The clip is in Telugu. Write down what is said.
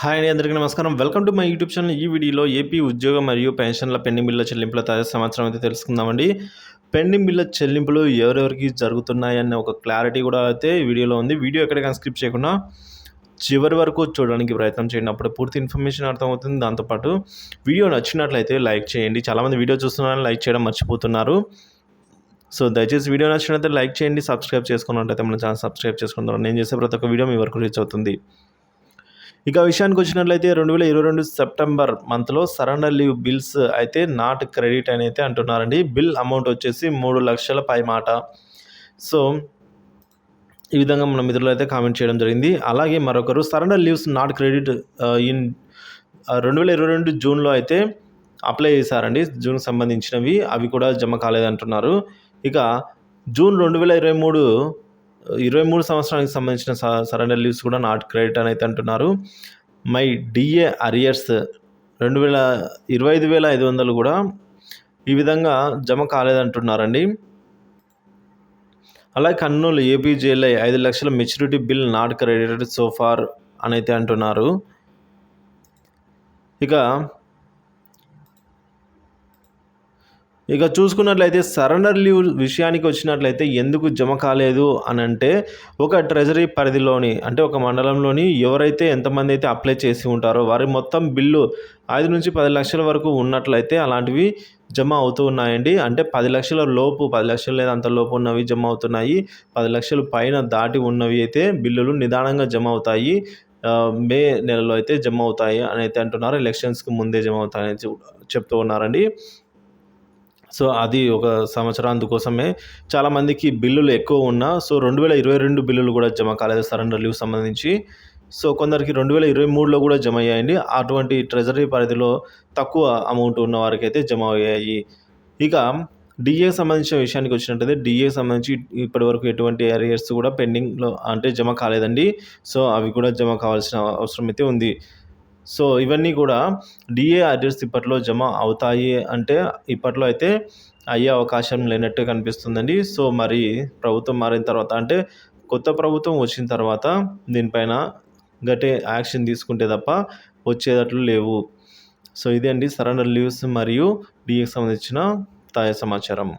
హాయ్ అండి అందరికీ నమస్కారం. Welcome to my YouTube channel. ఈ వీడియోలో ఏపీ ఉద్యోగ మరియు పెన్షన్ల పెండింగ్ బిల్ల చెల్లింపుల తాజా సమాచారం అయితే తెలుసుకుందామండి. పెండింగ్ బిల్ల చెల్లింపులు ఎవరెవరికి జరుగుతున్నాయన్న ఒక క్లారిటీ కూడా అయితే వీడియోలో ఉంది. వీడియో ఎక్కడికైనా స్క్రిప్ట్ చేయకుండా చివరి వరకు చూడడానికి ప్రయత్నం చేయండి. అప్పుడు పూర్తి ఇన్ఫర్మేషన్ అర్థమవుతుంది. దాంతోపాటు వీడియో నచ్చినట్లయితే లైక్ చేయండి. చాలామంది వీడియో చూస్తున్నారని లైక్ చేయడం మర్చిపోతున్నారు. సో దయచేసి వీడియో నచ్చినట్లయితే లైక్ చేయండి. సబ్స్క్రైబ్ చేసుకున్నట్లయితే మన ఛానల్ సబ్స్క్రైబ్ చేసుకుంటారు. నేను చేసే ప్రతి ఒక్క వీడియో మీ వరకు రీచ్ అవుతుంది. ఇక విషయానికి వచ్చినట్లయితే రెండు వేల ఇరవై రెండు సెప్టెంబర్ మంత్లో సరెండర్ లీవ్ బిల్స్ అయితే నాట్ క్రెడిట్ అని అయితే అంటున్నారండి. బిల్ అమౌంట్ వచ్చేసి మూడు లక్షల పై మాట. సో ఈ విధంగా మన మిత్రులు అయితే కామెంట్ చేయడం జరిగింది. అలాగే మరొకరు surrender leaves not credit in రెండు వేల ఇరవై రెండు జూన్లో అయితే అప్లై చేశారండి. జూన్కి సంబంధించినవి అవి కూడా జమ కాలేదంటున్నారు. ఇక జూన్ రెండు వేల ఇరవై మూడు ఇరవై మూడు సంవత్సరానికి సంబంధించిన సరెండర్ లీవ్స్ కూడా నాట్ క్రెడిట్ అని అయితే అంటున్నారు. మై డిఏ అరియర్స్ రెండు వేల ఇరవై ఐదు వేల ఐదు వందలు కూడా ఈ విధంగా జమ కాలేదంటున్నారండి. అలాగే కర్నూలు ఏపీజేఎల్ఐ ఐదు లక్షల maturity bill not credited so far అని అయితే అంటున్నారు. ఇక ఇక చూసుకున్నట్లయితే సరెండర్ లీవ్ విషయానికి వచ్చినట్లయితే ఎందుకు జమ కాలేదు అని అంటే ఒక ట్రెజరీ పరిధిలోని అంటే ఒక మండలంలోని ఎవరైతే ఎంతమంది అయితే అప్లై చేసి ఉంటారో వారి మొత్తం బిల్లు ఐదు నుంచి పది లక్షల వరకు ఉన్నట్లయితే అలాంటివి జమ అవుతూ ఉన్నాయండి. అంటే పది లక్షల లోపు పది లక్షలు లేదా అంత లోపు ఉన్నవి జమ అవుతున్నాయి. పది లక్షలు పైన దాటి ఉన్నవి అయితే బిల్లులు నిదానంగా జమ అవుతాయి. మే నెలలో అయితే జమ అవుతాయి అని అయితే అంటున్నారు. ఎలక్షన్స్కి ముందే జమ అవుతాయని చెప్తూ ఉన్నారండి. సో అది ఒక సంవత్సరం అందుకోసమే చాలామందికి బిల్లులు ఎక్కువ ఉన్నా సో రెండు వేల ఇరవై రెండు బిల్లులు కూడా జమ కాలేదు సరెండర్ లీవ్ సంబంధించి. సో కొందరికి రెండు వేల ఇరవై మూడులో కూడా జమ అయ్యాయండి. అటువంటి ట్రెజరీ పరిధిలో తక్కువ అమౌంట్ ఉన్న వారికి అయితే జమ అయ్యాయి. ఇక డిఏ సంబంధించిన విషయానికి వచ్చినట్టయితే డిఏ సంబంధించి ఇప్పటి వరకు ఎటువంటి ఏరియర్స్ కూడా పెండింగ్లో అంటే జమ కాలేదండి. సో అవి కూడా జమ కావాల్సిన అవసరం అయితే ఉంది. సో ఇవన్నీ కూడా డిఏ అడ్రస్ ఇప్పట్లో జమ అవుతాయి అంటే ఇప్పట్లో అయితే అయ్యే అవకాశం లేనట్టు కనిపిస్తుందండి. సో మరి ప్రభుత్వం మారిన తర్వాత అంటే కొత్త ప్రభుత్వం వచ్చిన తర్వాత దీనిపైన గట్టి యాక్షన్ తీసుకుంటే తప్ప వచ్చేటట్లు లేవు. సో ఇదే అండి సరెండర్ లీవ్స్ మరియు డిఏకి సంబంధించిన తాజా సమాచారం.